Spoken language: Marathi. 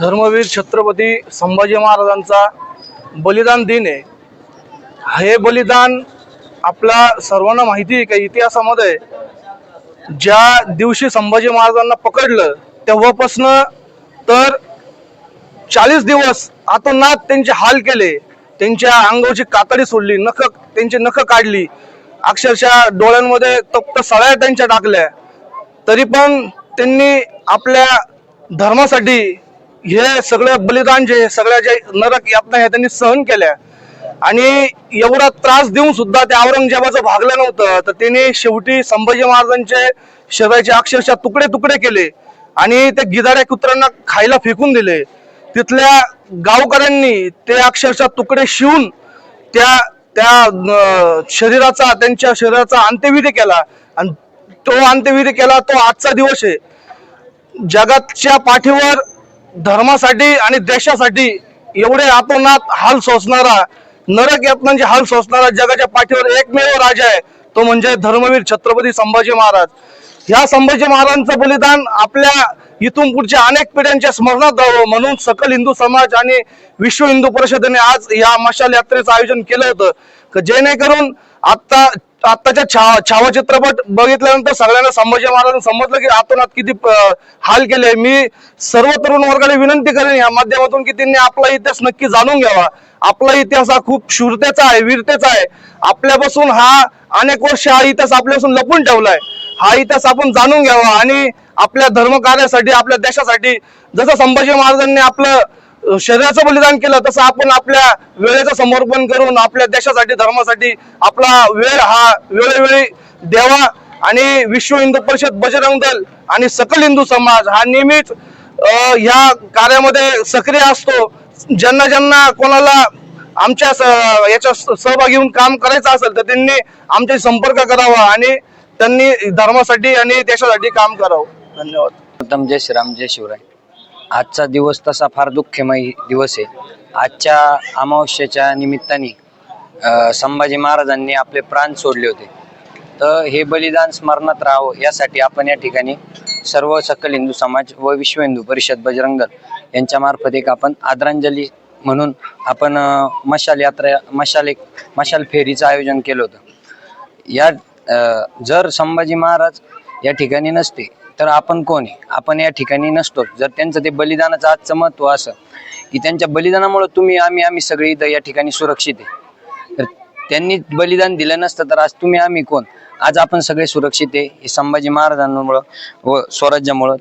धर्मवीर छत्रपती संभाजी महाराजांचा बलिदान दिन आहे. हे बलिदान आपला सर्वांना माहिती आहे का? इतिहासामध्ये ज्या दिवशी संभाजी महाराजांना पकडलं तेव्हापासनं तर चाळीस दिवस आतोनात त्यांचे हाल केले. त्यांच्या अंगावरची कातडी सोडली नख त्यांची नख काढली. अक्षरशः डोळ्यांमध्ये तप्त सळ्या त्यांच्या टाकल्या. तरी पण त्यांनी आपल्या धर्मासाठी हे सगळं बलिदान जे सगळ्या जे नरक यातना हे त्यांनी सहन केल्या. आणि एवढा त्रास देऊन सुद्धा ते औरंगजेबाचं भागलं नव्हतं. तर त्याने शेवटी संभाजी महाराजांचे शरीराचे अक्षरशः तुकडे तुकडे केले आणि ते गिदाऱ्या कुत्र्यांना खायला फेकून दिले. तिथल्या गावकऱ्यांनी ते अक्षरशः तुकडे शिवून त्या त्या शरीराचा त्यांच्या शरीराचा अंत्यविधी केला. आणि तो अंत्यविधी केला तो आजचा दिवस आहे. जगाच्या पाठीवर धर्मासाठी आणि देशासाठी एवढे आपणात हाल सोसणारा नरक यातनांचे म्हणजे हाल सोसणारा जगाच्या पाठीवर एकमेव राजा आहे तो म्हणजे धर्मवीर छत्रपती संभाजी महाराज. या संभाजी महाराजांचं बलिदान आपल्या इथून पुढच्या अनेक पिढ्यांच्या स्मरणात राहावं म्हणून सकल हिंदू समाज आणि विश्व हिंदू परिषदेने आज या मशाल यात्रेचं आयोजन केलं होतं. जेणेकरून आता आत्ताच्या छावा छावा चित्रपट बघितल्यानंतर सगळ्यांना संभाजी महाराजांना समजलं की आतोनात किती हाल केले मी सर्व तरुण वर्गाला विनंती करेन या माध्यमातून की त्यांनी आपला इतिहास नक्की जाणून घ्यावा. आपला इतिहास हा खूप शूरतेचा आहे वीरतेचा आहे. आपल्यापासून हा अनेक वर्ष हा इतिहास आपल्यापासून लपून ठेवलाय हा इतिहास आपण जाणून घ्यावा आणि आपल्या धर्मकार्यासाठी आपल्या देशासाठी जसं संभाजी महाराजांनी आपलं शरीराचं बलिदान केलं तसं आपण आपल्या वेळेचं समर्पण करून आपल्या देशासाठी धर्मासाठी आपला वेळ हा वेळोवेळी द्यावा. आणि विश्व हिंदू परिषद बजरंग दल आणि सकल हिंदू समाज हा नेहमीच या ह्या कार्यामध्ये सक्रिय असतो. ज्यांना ज्यांना कोणाला आमच्या स- याच्या स- सहभागी होऊन काम करायचं असेल तर त्यांनी आमच्या संपर्क करावा आणि त्यांनी धर्मासाठी आणि देशासाठी काम करावं. धन्यवाद. उत्तम जय श्रीराम जय शिवराय. आजचा दिवस तसा फार दुःखमय दिवस आहे. आजच्या अमावस्येच्या निमित्ताने संभाजी महाराजांनी आपले प्राण सोडले होते. तर हे बलिदान स्मरणात राहावं यासाठी आपण या ठिकाणी सर्व सकल हिंदू समाज व विश्व हिंदू परिषद बजरंग दल यांच्या मार्फत एक आपण आदरांजली म्हणून आपण मशाल यात्रा मशाल एक मशाल फेरीचं आयोजन केलं होतं. या जर संभाजी महाराज या ठिकाणी नसते तर आपण कोण आहे? आपण या ठिकाणी नसतो. जर त्यांचं ते बलिदानाचं आजचं महत्त्व असं की त्यांच्या बलिदानामुळे तुम्ही आम्ही आम्ही सगळी इथं या ठिकाणी सुरक्षित आहे. तर त्यांनी बलिदान दिलं नसतं तर आज तुम्ही आम्ही कोण? आज आपण सगळे सुरक्षित आहे. हे संभाजी महाराजांमुळं व स्वराज्यामुळं.